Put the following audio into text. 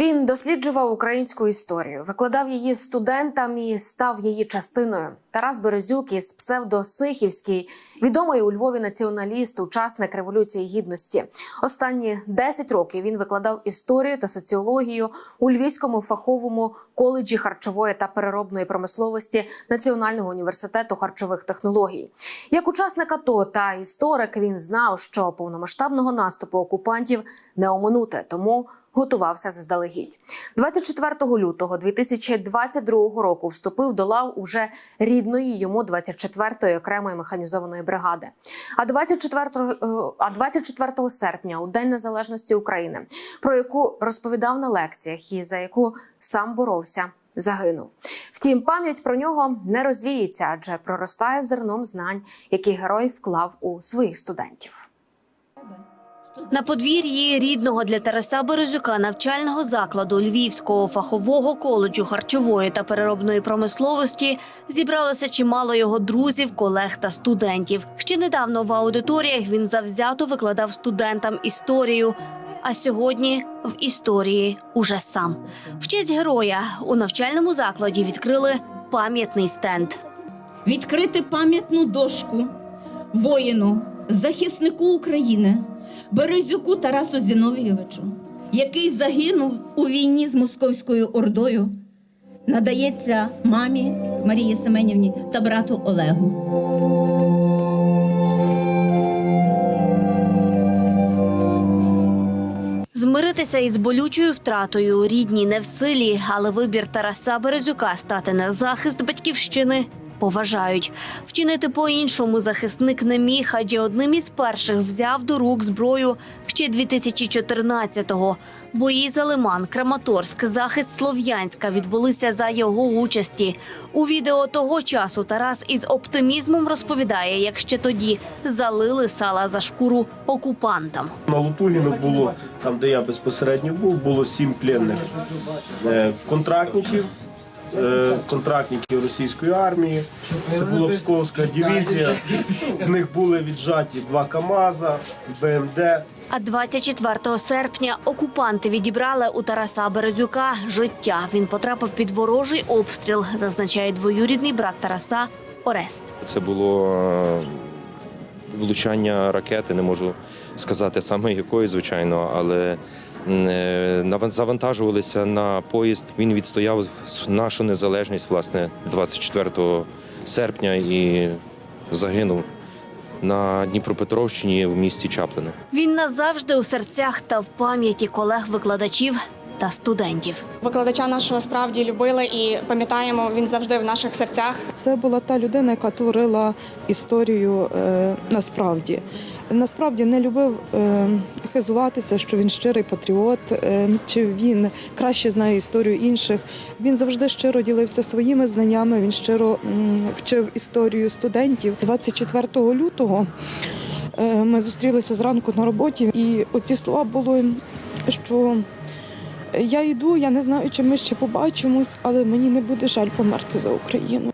Війна. Досліджував українську історію, викладав її студентам і став її частиною. Тарас Березюк із псевдосихівський, відомий у Львові націоналіст, учасник революції гідності. Останні 10 років він викладав історію та соціологію у Львівському фаховому коледжі харчової та переробної промисловості Національного університету харчових технологій. Як учасник АТО та історик він знав, що повномасштабного наступу окупантів не оминути, тому готувався заздалегідь. 24 лютого 2022 року вступив до лав уже рідної йому 24-ї окремої механізованої бригади. А 24, е, а 24 серпня, у День Незалежності України, про яку розповідав на лекціях і за яку сам боровся. Загинув. Втім, пам'ять про нього не розвіється, адже проростає зерном знань, які герой вклав у своїх студентів. На подвір'ї рідного для Тараса Березюка навчального закладу Львівського фахового коледжу харчової та переробної промисловості зібралося чимало його друзів, колег та студентів. Ще недавно в аудиторіях він завзято викладав студентам історію. А сьогодні в історії уже сам. В честь героя у навчальному закладі відкрили пам'ятний стенд. відкрити пам'ятну дошку воїну, захиснику України, Березюку Тарасу Зіновійовичу, який загинув у війні з московською ордою, надається мамі Марії Семенівні та брату Олегу. Змиритися із болючою втратою рідні не в силі, але вибір Тараса Березюка стати на захист батьківщини поважають. Вчинити по-іншому захисник не міг, адже одним із перших взяв до рук зброю ще 2014-го. Бої за Лиман, Краматорськ, захист Слов'янська відбулися за його участі. У відео того часу Тарас із оптимізмом розповідає, як ще тоді залили сала за шкуру окупантам. На Лутугіну було там, де я безпосередньо був, було сім пленних е, контрактників. Е, Контрактників російської армії, це була Псковська дивізія. В них були віджаті два КАМАЗа, БМД. А 24 серпня окупанти відібрали у Тараса Березюка життя. Він потрапив під ворожий обстріл, зазначає двоюрідний брат Тараса Орест. Це було е, влучання ракети, не можу сказати саме якої, звичайно, але завантажувалися на поїзд. Він відстояв нашу незалежність власне 24 серпня і загинув на Дніпропетровщині в місті Чаплине. Він назавжди у серцях та в пам'яті колег-викладачів та студентів. Викладача нашого справді любили і пам'ятаємо, він завжди в наших серцях. Це була та людина, яка творила історію е, насправді. Насправді не любив е, хизуватися, що він щирий патріот, е, чи він краще знає історію інших. Він завжди щиро ділився своїми знаннями. Він щиро м, вчив історію студентів. 24 лютого е, ми зустрілися зранку на роботі, і оці слова були, що я йду, я не знаю, чи ми ще побачимось, але мені не буде жаль померти за Україну.